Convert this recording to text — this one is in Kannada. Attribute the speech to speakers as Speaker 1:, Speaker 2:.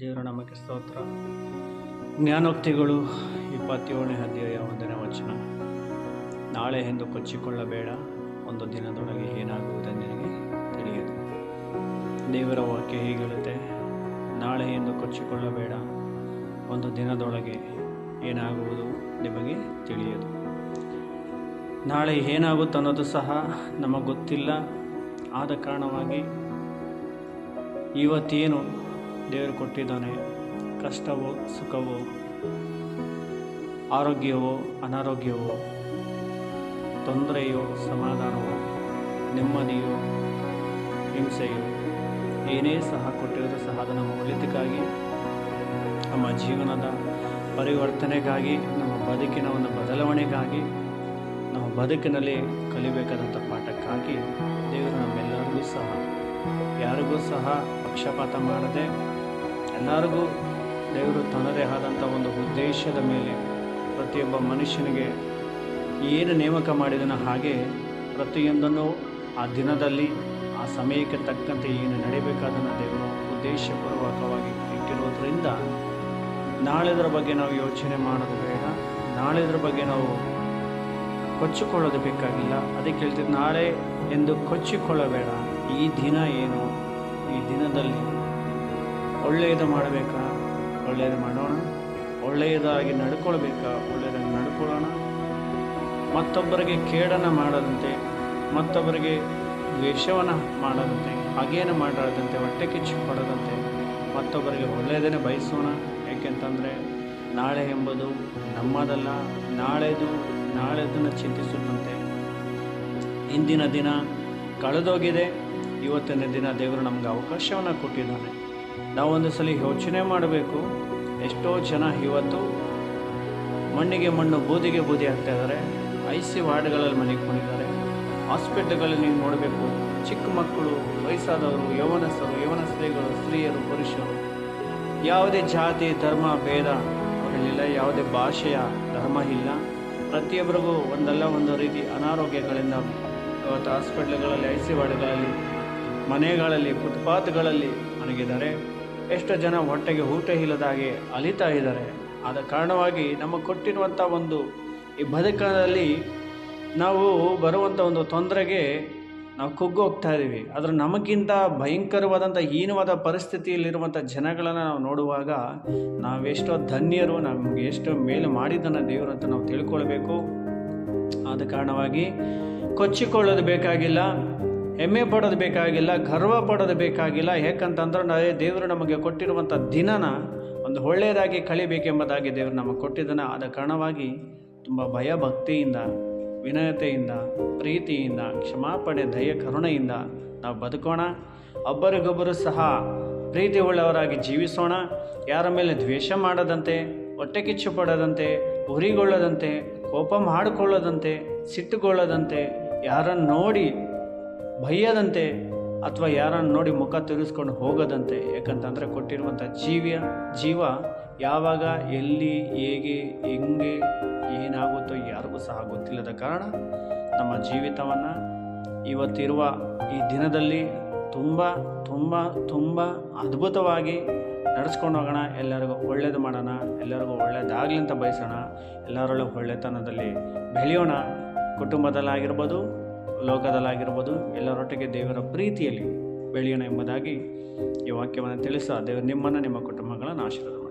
Speaker 1: ದೇವರ ನಮಗೆ ಸ್ತೋತ್ರ. ಜ್ಞಾನೋಕ್ತಿಗಳು ಇಪ್ಪತ್ತೇಳನೇ ಅಧ್ಯಾಯ ಒಂದನೇ ವಚನ. ನಾಳೆ ಎಂದು ಕೊಚ್ಚಿಕೊಳ್ಳಬೇಡ, ಒಂದು ದಿನದೊಳಗೆ ಏನಾಗುವುದು ನಿನಗೆ ತಿಳಿಯದು. ದೇವರ ವಾಕ್ಯ ಹೀಗಿರುತ್ತೆ, ನಾಳೆ ಎಂದು ಕೊಚ್ಚಿಕೊಳ್ಳಬೇಡ, ಒಂದು ದಿನದೊಳಗೆ ಏನಾಗುವುದು ನಿಮಗೆ ತಿಳಿಯದು. ನಾಳೆ ಏನಾಗುತ್ತೆ ಅನ್ನೋದು ಸಹ ನಮಗೆ ಗೊತ್ತಿಲ್ಲ. ಆದ ಕಾರಣವಾಗಿ ಇವತ್ತೇನು ದೇವರು ಕೊಟ್ಟಿದ್ದಾನೆ. ಕಷ್ಟವೋ, ಸುಖವೋ, ಆರೋಗ್ಯವೋ, ಅನಾರೋಗ್ಯವೋ, ತೊಂದರೆಯೋ, ಸಮಾಧಾನವೋ, ನೆಮ್ಮದಿಯೋ, ಹಿಂಸೆಯೋ, ಏನೇ ಸಹ ಕೊಟ್ಟಿರೋದು ಸಹ ಅದು ನಮ್ಮ ಒಳಿತಕ್ಕಾಗಿ ನಮ್ಮ ಜೀವನದ ಪರಿವರ್ತನೆಗಾಗಿ, ನಮ್ಮ ಬದುಕಿನ ಒಂದು ಬದಲಾವಣೆಗಾಗಿ, ನಮ್ಮ ಬದುಕಿನಲ್ಲಿ ಕಲಿಬೇಕಾದಂಥ ಪಾಠಕ್ಕಾಗಿ ದೇವರು ನಮ್ಮೆಲ್ಲರಿಗೂ ಸಹ, ಯಾರಿಗೂ ಸಹ ಪಕ್ಷಪಾತ ಮಾಡದೆ ಎಲ್ಲರಿಗೂ ದೇವರು ತನ್ನದೇ ಆದಂಥ ಒಂದು ಉದ್ದೇಶದ ಮೇಲೆ ಪ್ರತಿಯೊಬ್ಬ ಮನುಷ್ಯನಿಗೆ ಏನು ನೇಮಕ ಮಾಡಿದನೋ ಹಾಗೆ ಪ್ರತಿಯೊಂದನ್ನು ಆ ದಿನದಲ್ಲಿ, ಆ ಸಮಯಕ್ಕೆ ತಕ್ಕಂತೆ ಏನು ನಡಿಬೇಕಾದನ್ನು ದೇವರು ಉದ್ದೇಶಪೂರ್ವಕವಾಗಿ ಇಟ್ಟಿರೋದ್ರಿಂದ ನಾಳೆದರ ಬಗ್ಗೆ ನಾವು ಯೋಚನೆ ಮಾಡೋದು ಬೇಡ. ನಾಳೆದರ ಬಗ್ಗೆ ನಾವು ಕೊಚ್ಚಿಕೊಳ್ಳೋದು ಬೇಕಾಗಿಲ್ಲ. ಅದಕ್ಕೆ ಹೇಳ್ತೀವಿ ನಾಳೆ ಎಂದು ಕೊಚ್ಚಿಕೊಳ್ಳಬೇಡ. ಈ ದಿನ ಏನು? ಈ ದಿನದಲ್ಲಿ ಒಳ್ಳೆಯದು ಮಾಡಬೇಕಾ? ಒಳ್ಳೆಯದು ಮಾಡೋಣ. ಒಳ್ಳೆಯದಾಗಿ ನಡ್ಕೊಳ್ಬೇಕಾ? ಒಳ್ಳೆಯದಾಗಿ ನಡ್ಕೊಳ್ಳೋಣ. ಮತ್ತೊಬ್ಬರಿಗೆ ಕೇಡನ್ನು ಮಾಡದಂತೆ, ಮತ್ತೊಬ್ಬರಿಗೆ ದ್ವೇಷವನ್ನು ಮಾಡದಂತೆ, ಹಾಗೇನು ಮಾಡಾಡದಂತೆ ಹೊಟ್ಟೆ ಕಿಚ್ಚು ಪಡದಂತೆ ಮತ್ತೊಬ್ಬರಿಗೆ ಒಳ್ಳೆಯದನ್ನೇ ಬಯಸೋಣ. ಯಾಕೆಂತಂದರೆ, ನಾಳೆ ಎಂಬುದು ನಮ್ಮದಲ್ಲ, ನಾಳೆದು, ನಾಳೆದನ್ನು ಚಿಂತಿಸುತ್ತಂತೆ. ಇಂದಿನ ದಿನ ಕಳೆದೋಗಿದೆ. ಇವತ್ತಿನ ದಿನ ದೇವರು ನಮಗೆ ಅವಕಾಶವನ್ನು ಕೊಟ್ಟಿದ್ದಾನೆ ನಾವು ಒಂದು ಸಲ ಯೋಚನೆ ಮಾಡಬೇಕು, ಎಷ್ಟೋ ಜನ ಇವತ್ತು ಮಣ್ಣಿಗೆ ಮಣ್ಣು, ಬೂದಿಗೆ ಬೂದಿ ಆಗ್ತಾ ಇದ್ದಾರೆ. ಐ ಸಿ ವಾರ್ಡ್ಗಳಲ್ಲಿ ಮನೆಕೊಂಡಿದ್ದಾರೆ ಹಾಸ್ಪಿಟ್ಲ್ಗಳಲ್ಲಿ ನೀವು ನೋಡಬೇಕು, ಚಿಕ್ಕ ಮಕ್ಕಳು, ವಯಸ್ಸಾದವರು, ಯೌವನಸ್ಥರು ಯೌವನ ಸ್ತ್ರೀಗಳು ಸ್ತ್ರೀಯರು, ಪುರುಷರು, ಯಾವುದೇ ಜಾತಿ, ಧರ್ಮ, ಭೇದ ಅವರಲ್ಲಿಲ್ಲ, ಯಾವುದೇ ಭಾಷೆಯ ಧರ್ಮ ಇಲ್ಲ. ಪ್ರತಿಯೊಬ್ಬರಿಗೂ ಒಂದಲ್ಲ ಒಂದು ರೀತಿ ಅನಾರೋಗ್ಯಗಳಿಂದ, ಇವತ್ತು ಹಾಸ್ಪಿಟ್ಲ್ಗಳಲ್ಲಿ ಐ ಸಿ ವಾರ್ಡ್ಗಳಲ್ಲಿ ಮನೆಗಳಲ್ಲಿ, ಫುಟ್ಪಾತ್ಗಳಲ್ಲಿ ಒಣಗಿದ್ದಾರೆ ಎಷ್ಟು ಜನ ಹೊಟ್ಟೆಗೆ ಊಟ ಇಲ್ಲದಾಗೆ ಅಲಿತಾ ಇದ್ದಾರೆ. ಆದ ಕಾರಣವಾಗಿ ನಮಗೆ ಕೊಟ್ಟಿರುವಂಥ ಒಂದು ಈ ಬದುಕಲ್ಲಿ ನಾವು ಬರುವಂಥ ಒಂದು ತೊಂದರೆಗೆ ನಾವು ಕುಗ್ಗು ಹೋಗ್ತಾ ಇದ್ದೀವಿ. ಆದರೆ ನಮಗಿಂತ ಭಯಂಕರವಾದಂಥ ಹೀನವಾದ ಪರಿಸ್ಥಿತಿಯಲ್ಲಿರುವಂಥ ಜನಗಳನ್ನು ನಾವು ನೋಡುವಾಗ ನಾವೆಷ್ಟೋ ಧನ್ಯರು, ನಮಗೆ ಎಷ್ಟೋ ಮೇಲು ಮಾಡಿದ್ದನ್ನು ದೇವರು ಅಂತ ನಾವು ತಿಳ್ಕೊಳ್ಬೇಕು. ಆದ ಕಾರಣವಾಗಿ ಕೊಚ್ಚಿಕೊಳ್ಳೋದು ಬೇಕಾಗಿಲ್ಲ. ಹೆಮ್ಮೆ ಪಡೋದು ಬೇಕಾಗಿಲ್ಲ, ಗರ್ವ ಪಡೋದು ಬೇಕಾಗಿಲ್ಲ. ಯಾಕಂತಂದ್ರೆ ನಾವೇ ದೇವರು ನಮಗೆ ಕೊಟ್ಟಿರುವಂಥ ದಿನನ ಒಂದು ಒಳ್ಳೆಯದಾಗಿ ಕಳಿಬೇಕೆಂಬುದಾಗಿ ದೇವರು ನಮಗೆ ಕೊಟ್ಟಿದ್ದನ ಆದ ಕಾರಣವಾಗಿ ತುಂಬ ಭಯ ಭಕ್ತಿಯಿಂದ, ವಿನಯತೆಯಿಂದ, ಪ್ರೀತಿಯಿಂದ, ಕ್ಷಮಾಪಣೆ, ದಯ, ಕರುಣೆಯಿಂದ ನಾವು ಬದುಕೋಣ. ಒಬ್ಬರಿಗೊಬ್ಬರು ಸಹ ಪ್ರೀತಿ ಉಳ್ಳವರಾಗಿ ಜೀವಿಸೋಣ. ಯಾರ ಮೇಲೆ ದ್ವೇಷ ಮಾಡದಂತೆ, ಹೊಟ್ಟೆ ಕಿಚ್ಚು ಪಡದಂತೆ, ಉರಿಗೊಳ್ಳದಂತೆ, ಕೋಪ ಮಾಡಿಕೊಳ್ಳದಂತೆ, ಸಿಟ್ಟುಗೊಳ್ಳದಂತೆ, ಯಾರನ್ನು ನೋಡಿ ಭಯದಂತೆ ಅಥವಾ ಯಾರನ್ನು ನೋಡಿ ಮುಖ ತಿರುಗಿಸ್ಕೊಂಡು ಹೋಗದಂತೆ ಯಾಕಂತಂದರೆ ಕೊಟ್ಟಿರುವಂಥ ಜೀವಿಯ, ಜೀವ ಯಾವಾಗ, ಎಲ್ಲಿ, ಹೇಗೆ, ಹೆಂಗೆ, ಏನಾಗುತ್ತೋ ಯಾರಿಗೂ ಸಹ ಗೊತ್ತಿಲ್ಲದ ಕಾರಣ ನಮ್ಮ ಜೀವಿತವನ್ನು ಇವತ್ತಿರುವ ಈ ದಿನದಲ್ಲಿ ತುಂಬ ತುಂಬ ತುಂಬ ಅದ್ಭುತವಾಗಿ ನಡೆಸ್ಕೊಂಡು ಹೋಗೋಣ. ಎಲ್ಲರಿಗೂ ಒಳ್ಳೇದು ಮಾಡೋಣ. ಎಲ್ಲರಿಗೂ ಒಳ್ಳೇದಾಗಲಿ ಅಂತ ಬಯಸೋಣ. ಎಲ್ಲರಲ್ಲೂ ಒಳ್ಳೆತನದಲ್ಲಿ ಬೆಳೆಯೋಣ. ಕುಟುಂಬದಲ್ಲಾಗಿರ್ಬೋದು ಲೋಕದಲ್ಲಾಗಿರ್ಬೋದು ಎಲ್ಲರೊಟ್ಟಿಗೆ ದೇವರ ಪ್ರೀತಿಯಲ್ಲಿ ಬೆಳೆಯೋಣ ಎಂಬುದಾಗಿ ಈ ವಾಕ್ಯವನ್ನು ತಿಳಿಸ ದೇವರು ನಿಮ್ಮನ್ನು ನಿಮ್ಮ ಕುಟುಂಬಗಳನ್ನು ಆಶೀರ್ವಾದ